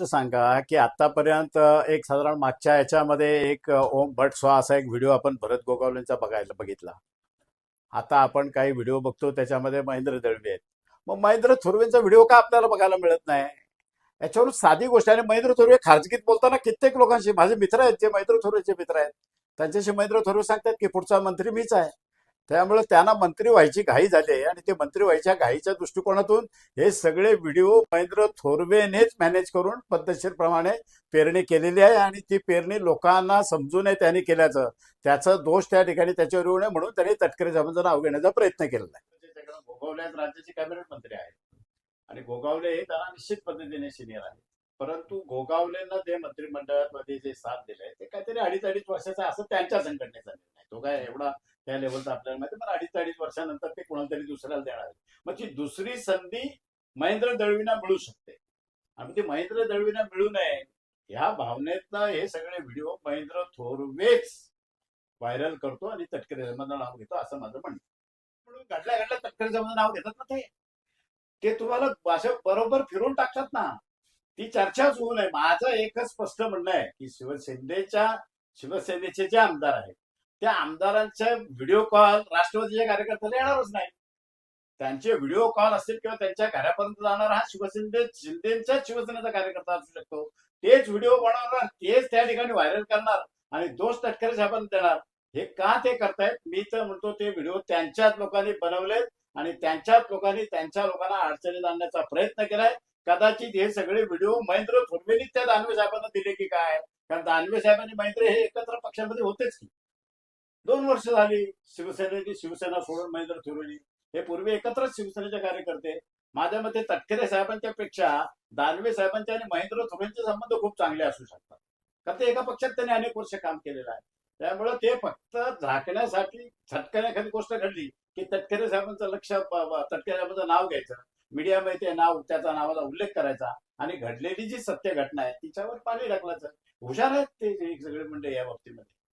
सांगा की आतापर्यंत एक साधारण मागच्या याच्यामध्ये एक ओम भट स्वा असा एक व्हिडिओ आपण भरत गोगावलेंचा बघायला बघितला. आता आपण काही व्हिडिओ बघतो त्याच्यामध्ये महेंद्र दळवी आहेत. मग महेंद्र थोरवेंचा व्हिडिओ का आपल्याला बघायला मिळत नाही? याच्यावर साधी गोष्ट आणि महेंद्र थोरवे खाजगीत बोलताना कित्येक लोकांशी माझे मित्र आहेत जे महेंद्र थोरवेचे मित्र आहेत. त्यांच्याशी महेंद्र थोरवे सांगतात की पुढचा मंत्री मीच आहे. त्यामुळे त्यांना मंत्री व्हायची घाई झाली आहे. आणि ते मंत्री व्हायच्या घाईच्या दृष्टिकोनातून हे सगळे व्हिडिओ महेंद्र थोरवेनेच मॅनेज करून पद्धतशीरप्रमाणे पेरणी केलेली आहे. आणि ती पेरणी लोकांना समजू नये त्यांनी केल्याचं. त्याचा दोष त्या ठिकाणी त्याच्यावर येऊ नये म्हणून त्यांनी तटकरे जमून नाव घेण्याचा प्रयत्न केलेला आहे. म्हणजे गोगावले राज्याचे कॅबिनेट मंत्री आहेत. आणि गोगावले हे त्यांना निश्चित पद्धतीने सिनियर आहेत. परंतु गोगावलेंना जे मंत्रिमंडळामध्ये जे साथ दिले ते काहीतरी अडीच अडीच वर्षाचा असं त्यांच्या संघटनेचा निर्णय. तो काय एवढा त्या लेवलचा आपल्याला माहिती पण अडीच अडीच वर्षानंतर ते कोणाला तरी दुसऱ्याला देणार मग ती दुसरी संधी महेंद्र दळवींना मिळू शकते. आणि ती महेंद्र दळवींना मिळू नये ह्या भावनेतनं हे सगळे व्हिडिओ महेंद्र थोरवेच व्हायरल करतो आणि तटकरे जमाचं नाव घेतो असं माझं म्हणणं म्हणून घडल्या घडल्या तटकरे जमाचं नाव घेतात ना ते. ते तुम्हाला भाषा बरोबर फिरून टाकतात ना. ती चर्चाच होऊ नये. माझं एकच स्पष्ट म्हणणं आहे की शिवसेनेच्या शिवसेनेचे जे आमदार आहेत त्या आमदारांच्या व्हिडिओ कॉल राष्ट्रवादीच्या कार्यकर्त्याला येणारच नाही. त्यांचे व्हिडिओ कॉल असतील किंवा त्यांच्या घरापर्यंत जाणार हा शिवसेने शिंदेच्या शिवसेनेचा कार्यकर्ता असू शकतो. तेच व्हिडिओ बनवणार तेच त्या ठिकाणी व्हायरल करणार आणि दोष तटकरे साहेबांना देणार. हे का ते करतायत? मी तर म्हणतो ते व्हिडिओ त्यांच्याच लोकांनी बनवलेत आणि त्यांच्याच लोकांनी त्यांच्या लोकांना अडचणीत आणण्याचा प्रयत्न केलाय. कदाचित हे सगळे व्हिडिओ महेंद्र थोरवेनी त्या दानवे साहेबांना दिले की काय? कारण दानवे साहेबांनी महेंद्र हे एकत्र पक्षामध्ये होतेच की. दोन वर्ष झाली शिवसेनेची शिवसेना सोडून महेंद्र थोरवेनी हे पूर्वी एकत्रच शिवसेनेचे कार्यकर्ते. माझ्या मते तटकरे साहेबांच्या पेक्षा दानवे साहेबांचे आणि महेंद्र थोरेंचे संबंध खूप चांगले असू शकतात. कारण ते एका पक्षात त्यांनी अनेक वर्ष काम केलेलं आहे. त्यामुळे ते फक्त झाकण्यासाठी झटकन एखादी गोष्ट घडली की तटकरे साहेबांचं लक्ष ब- तटकरे साहेबांचं नाव घ्यायचं. मीडियामध्ये ते नाव त्याचा नावाचा उल्लेख करायचा आणि घडलेली जी सत्य घटना आहे तिच्यावर पाणी टाकलायचं. हुशार आहेत ते सगळे म्हणजे या बाबतीमध्ये.